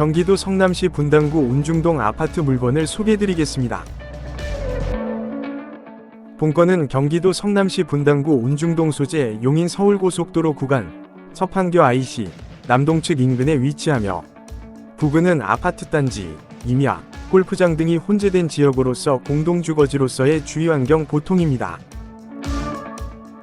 경기도 성남시 분당구 운중동 아파트 물건을 소개해드리겠습니다. 본건은 경기도 성남시 분당구 운중동 소재 용인 서울고속도로 구간 서판교 IC 남동측 인근에 위치하며 부근은 아파트 단지, 임야, 골프장 등이 혼재된 지역으로서 공동주거지로서의 주의환경 보통입니다.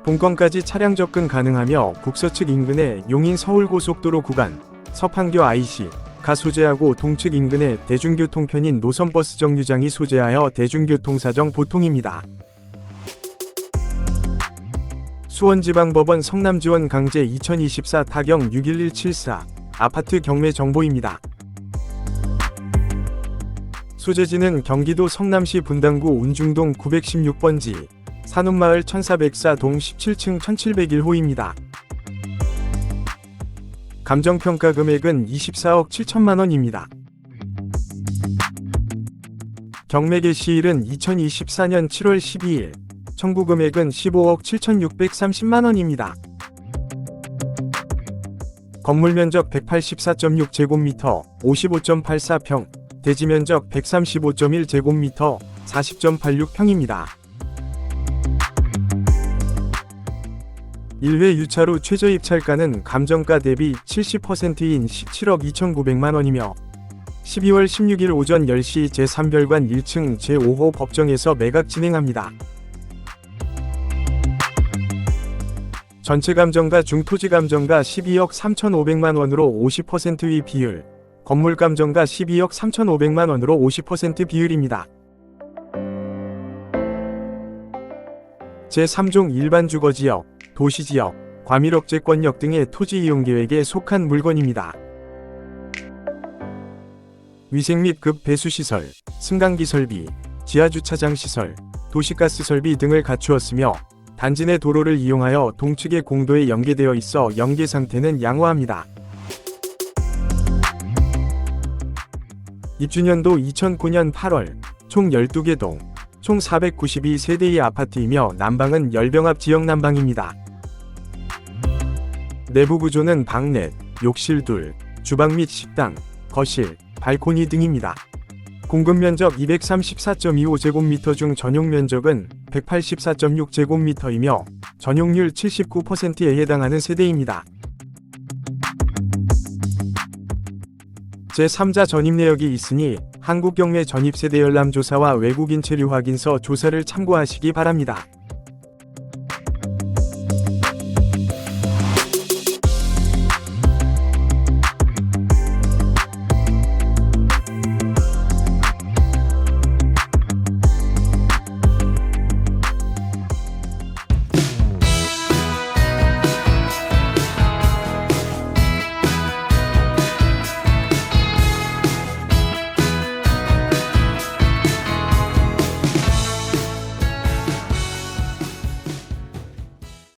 본건까지 차량 접근 가능하며 북서측 인근의 용인 서울고속도로 구간 서판교 IC 가 소재하고 동측 인근의 대중교통편인 노선버스 정류장이 소재하여 대중교통사정 보통입니다. 수원지방법원 성남지원 강제 2024 타경 61174 아파트 경매 정보입니다. 소재지는 경기도 성남시 분당구 운중동 916번지 산업마을 1404동 17층 1701호입니다. 감정평가 금액은 24억 7천만 원입니다. 경매 개시일은 2024년 7월 12일, 청구 금액은 15억 7,630만 원입니다. 건물 면적 184.6제곱미터, 55.84평, 대지 면적 135.1제곱미터, 40.86평입니다. 1회 유차로 최저 입찰가는 감정가 대비 70%인 17억 2,900만 원이며 12월 16일 오전 10시 제3별관 1층 제5호 법정에서 매각 진행합니다. 전체 감정가 중 토지 감정가 12억 3,500만 원으로 50%의 비율, 건물 감정가 12억 3,500만 원으로 50% 비율입니다. 제3종 일반 주거지역, 도시지역, 과밀억제권역 등의 토지 이용 계획에 속한 물건입니다. 위생 및 급 배수시설, 승강기 설비, 지하주차장 시설, 도시가스 설비 등을 갖추었으며 단지 내 도로를 이용하여 동측의 공도에 연계되어 있어 연계 상태는 양호합니다. 입주년도 2009년 8월 총 12개 동, 총 492세대의 아파트이며 난방은 열병합 지역 난방입니다. 내부 구조는 방넷, 욕실 둘, 주방 및 식당, 거실, 발코니 등입니다. 공급 면적 234.25제곱미터 중 전용 면적은 184.6제곱미터이며 전용률 79%에 해당하는 세대입니다. 제3자 전입 내역이 있으니 한국경매 전입세대 열람조사와 외국인 체류 확인서 조사를 참고하시기 바랍니다.